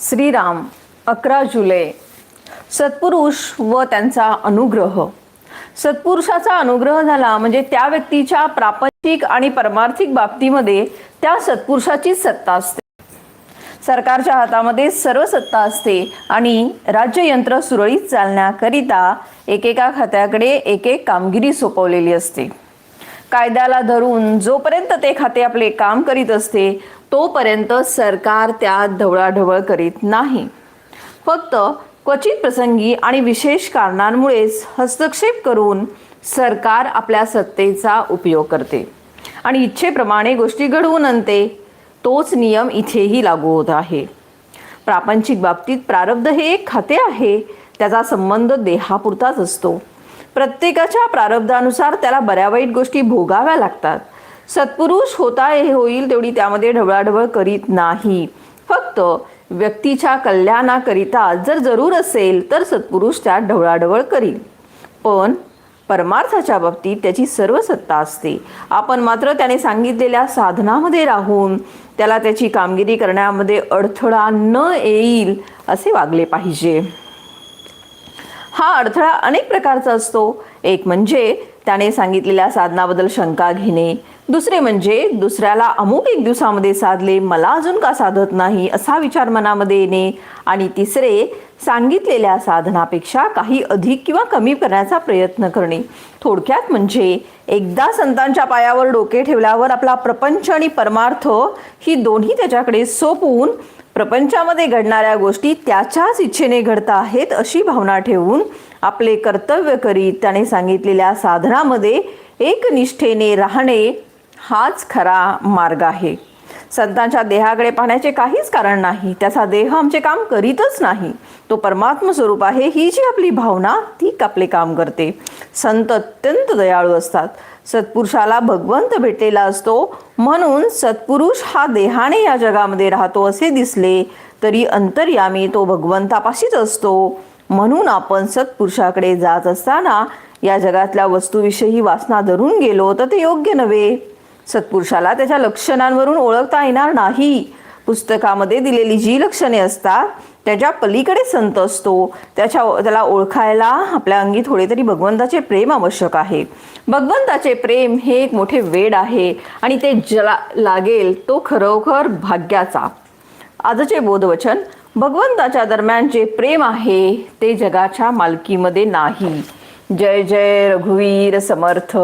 श्रीराम अकरा जुलै. सत्पुरुष व त्यांचा अनुग्रह. सत्पुरुषाचा अनुग्रह झाला म्हणजे त्या व्यक्तीच्या प्रापंचिक आणि परमार्थिक बाबतीमध्ये त्या सत्पुरुषाची सत्ता असते. सरकारच्या हातामध्ये सर्व सत्ता असते आणि राज्ययंत्र सुरळीत चालण्याकरिता एकेका खात्याकडे एक एक कामगिरी सोपवलेली असते. कायद्याला धरून जोपर्यंत ते खाते आपले काम करीत असते तोपर्यंत सरकार त्यात ढवळाढवळ करीत नाही. फक्त क्वचित प्रसंगी आणि विशेष कारणांमुळेच हस्तक्षेप करून सरकार आपल्या सत्तेचा उपयोग करते. आणि इच्छेप्रमाणे गोष्टी घडवून आणते तोच नियम इथेही लागू होत आहे. प्रापंचिक बाबतीत प्रारब्ध हे एक खाते आहे त्याचा संबंध देहापुरताच असतो. प्रत्येकाच्या प्रारब्धानुसार त्याला बऱ्या वाईट गोष्टी भोगाव्या लागतात. सत्पुरुष होता हे होईल तेवढी त्यामध्ये ढवळाढवळ करीत नाही. फक्त व्यक्तीच्या कल्याणाकरिता जर जरूर असेल तर सत्पुरुष त्यात ढवळाढवळ करील. पण परमार्थाच्या बाबतीत त्याची सर्व सत्ता असते. आपण मात्र त्याने सांगितलेल्या साधनामध्ये राहून त्याला त्याची कामगिरी करण्यामध्ये अडथळा न येईल असे वागले पाहिजे. हा अडथळा अनेक प्रकारचा असतो. एक म्हणजे त्याने सांगितलेल्या साधनाबद्दल शंका घेणे. दुसरे म्हणजे दुसऱ्याला अमुक एक दिवसामध्ये साधले मला अजून का साधत नाही असा विचार मनामध्ये येणे. आणि तिसरे सांगितलेल्या साधनापेक्षा काही अधिक किंवा कमी करण्याचा प्रयत्न करणे. थोडक्यात म्हणजे एकदा संतांच्या पायावर डोके ठेवल्यावर आपला प्रपंच आणि परमार्थ ही दोन्ही त्याच्याकडे सोपवून प्रपंचामध्ये घडणाऱ्या गोष्टी त्याच्याच इच्छेने घडत आहेत अशी भावना ठेवून आपले कर्तव्य करीत त्याने सांगितलेल्या साधनामध्ये एकनिष्ठेने राहणे हाच खरा मार्ग आहे. संतांच्या देहाकडे पाहण्याचे काहीच कारण नाही. त्याचा देह आमचे काम करीतच नाही. तो परमात्म स्वरूप आहे ही जी आपली भावना ती आपले काम करते. संत अत्यंत दयाळू असतात. सत्पुरुषाला भगवंत भेटलेला असतो. म्हणून सत्पुरुष हा देहाने या जगामध्ये राहतो असे दिसले तरी अंतर्यामी तो भगवंतापाशीच असतो. म्हणून आपण सत्पुरुषाकडे जात असताना या जगातल्या वस्तूविषयी वासना धरून गेलो तर ते योग्य नव्हे. सत्पुरुषाला त्याच्या लक्षणांवरून ओळखता येणार नाही. पुस्तकामध्ये दिलेली जी लक्षणे असतात त्याच्या पलीकडे संत असतो. त्याच्या त्याला ओळखायला आपल्या अंगी थोडे तरी भगवंताचे प्रेम आवश्यक आहे. भगवंताचे प्रेम हे एक मोठे वेड आहे आणि ते जला लागेल तो खरोखर भाग्याचा. आजचे बोधवचन भगवंताच्या दरम्यान जे प्रेम आहे ते जगाच्या मालकीमध्ये नाही. जय जय रघुवीर समर्थ.